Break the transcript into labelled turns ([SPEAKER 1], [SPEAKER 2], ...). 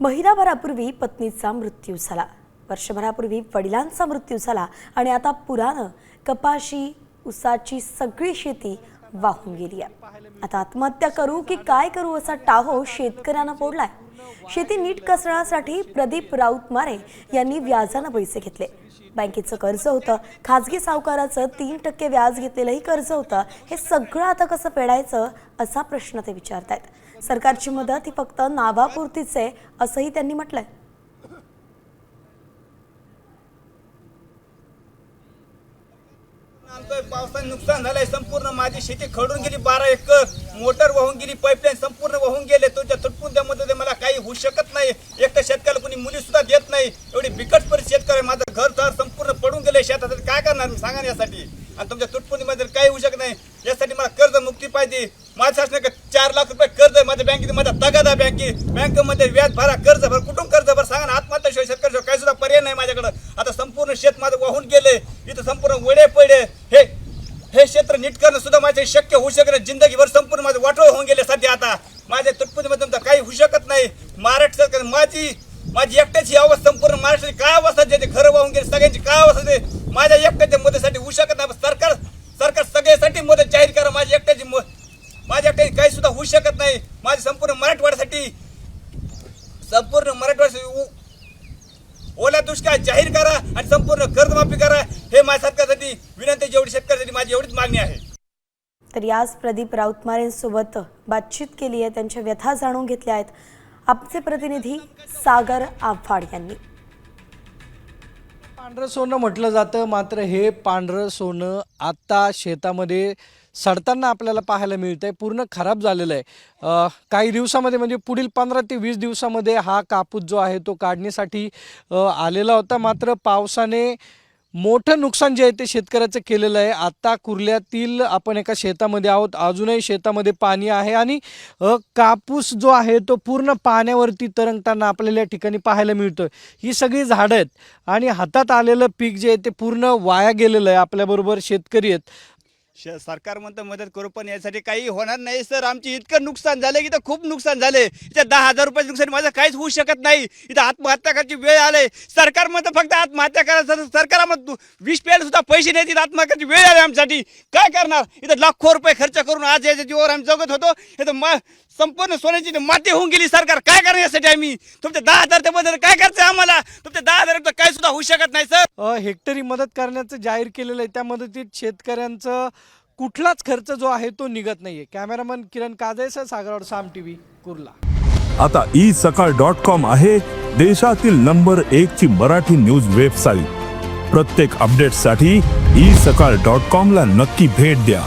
[SPEAKER 1] महिनाभरापूर्वी पत्नीचा मृत्यू झाला. वर्षभरापूर्वी वडिलांचा मृत्यू झाला आणि आता पुरानं कपाशी उसाची सगळी शेती वाहून गेली आहे. आता आत्महत्या करू की काय करू असा टाहो शेतकऱ्यांना फोडलाय. शेती नीट कसण्यासाठी प्रदीप राऊत मारे यांनी व्याजानं पैसे घेतले. बँकेचं कर्ज होतं. खाजगी सावकाराचं तीन टक्के व्याज घेतलेलंही कर्ज होतं. हे सगळं आता कसं फेडायचं असा प्रश्न ते विचारतायत. सरकारची मदत ही फक्त नावापुरतीच आहे असंही त्यांनी म्हटलंय.
[SPEAKER 2] पावसाने नुकसान झालंय संपूर्ण माझी शेती खडून गेली बारा एकर मोटर वाहून गेली पाईपलाईन संपूर्ण वाहून गेले तुमच्या तुटपुंत्या मध्ये मला काही होऊ शकत नाही. एकटं शेतकऱ्याला कोणी मुली सुद्धा देत नाही एवढी बिकट परिस्थिती शेतकरी माझं घर तर संपूर्ण पडून गेले शेतात काय करणार सांगा यासाठी. आणि तुमच्या तुटपुंतीमध्ये काही होऊ शकत नाही. यासाठी मला कर्ज मुक्ती पाहिजे. माझ्या शासनाकडे चार लाख रुपये कर्ज बँकेत मध्ये तगादा बँके. बँकेमध्ये व्याज भरा कर्ज भर कुठून कर्ज भर सांगा ना आत्महत्याशिवाय शेतकऱ्याशिवाय काही सुद्धा पर्याय नाही माझ्याकडे. आता संपूर्ण शेत माझं वाहून गेले इथं संपूर्ण वडे पडे. हे हे क्षेत्र नीट करणं सुद्धा माझे शक्य होऊ शकत जिंदगीभर संपूर्ण माझे वाटोळ होऊन गेले सध्या आता. माझ्या तुटपुतीमध्ये तुमचं काही होऊ शकत नाही. महाराष्ट्र सरकार माझी माझी एकट्याची अवस्था संपूर्ण महाराष्ट्राची काय अवस्था जे घरं वाहून गेले सगळ्यांची काय अवस्था ते माझ्या एकट्याच्या मदतीसाठी होऊ शकत नाही. सरकार सरकार सगळ्यासाठी मदत जाहीर करा. माझी एकट्याची म- माझ्या एकट्याची काही सुद्धा होऊ शकत नाही. माझी संपूर्ण मराठवाड्यासाठी संपूर्ण मराठवाड्यासाठी ओला दुष्काळ जाहीर करा आणि संपूर्ण कर्जमाफी करा. हे माझ्या सरकारसाठी विनंती जेवढी शेतकऱ्यासाठी माझी एवढीच मागणी आहे.
[SPEAKER 1] तर याच प्रदीप राऊतमारेंसोबत बातचीत केली आहे. त्यांच्या व्यथा जाणून घेतल्या आहेत. आपचे प्रतिनिधी सागर आव्हाड यांनी.
[SPEAKER 3] पांढरं सोनं म्हटलं जातं मात्र हे पांढरं सोनं आत्ता शेतामध्ये सडताना आपल्याला पाहायला मिळतं आहे पूर्ण खराब झालेलं आहे. काही दिवसामध्ये म्हणजे पुढील पंधरा ते वीस दिवसामध्ये हा कापूस जो आहे तो काढण्यासाठी आलेला होता. मात्र पावसाने मोठं नुकसान जे आहे ते शेतकऱ्याचं केलेलं आहे. आता कुर्ल्यातील आपण एका शेतामध्ये आहोत. अजूनही शेतामध्ये पाणी आहे आणि कापूस जो आहे तो पूर्ण पाण्यावरती तरंगताना आपल्याला या ठिकाणी पाहायला मिळतं ही सगळी झाडं आहेत आणि हातात आलेलं पीक जे आहे ते पूर्ण वाया गेलेलं आहे. आपल्याबरोबर शेतकरी आहेत.
[SPEAKER 2] श- सरकार म्हणतं मदत करू पण यासाठी काही होणार नाही सर. आमची इतकं नुकसान झालं की इथं खूप नुकसान झाले. इथं दहा हजार रुपयाचं नुकसान माझं काहीच होऊ शकत नाही. इथं आत्महत्या करायची वेळ आले. सरकार म्हणतं फक्त आत्महत्या करा सर. सरकार म्हणतो वीस प्यायला सुद्धा पैसे नाही तिथं आत्महत्याची वेळ आली आमच्यासाठी. काय करणार? इथं लाखो रुपये खर्च करून आज याच्या जीवावर आम्ही जगत होतो. इथं म संपूर्ण सोन्याची माती होऊन गेली सरकार काय करणार यासाठी आम्ही? तुमच्या दहा हजारच्या बद्दल काय करायचं आम्हाला? तुमच्या दहा हजार काही सुद्धा होऊ शकत नाही सर.
[SPEAKER 3] हेक्टरी मदत करण्याचं जाहीर केलेलं आहे. त्या मदतीत शेतकऱ्यांचं कुठलाच खर्च जो आहे तो निघत नाहीये. कॅमेरामन किरण काजयसह सागरवाड साम टी व्ही कुर्ला.
[SPEAKER 4] आता ई सकाळ डॉट कॉम आहे देशातील नंबर एक ची मराठी न्यूज वेबसाईट. प्रत्येक अपडेटसाठी ई सकाळ डॉट कॉम ला नक्की भेट द्या.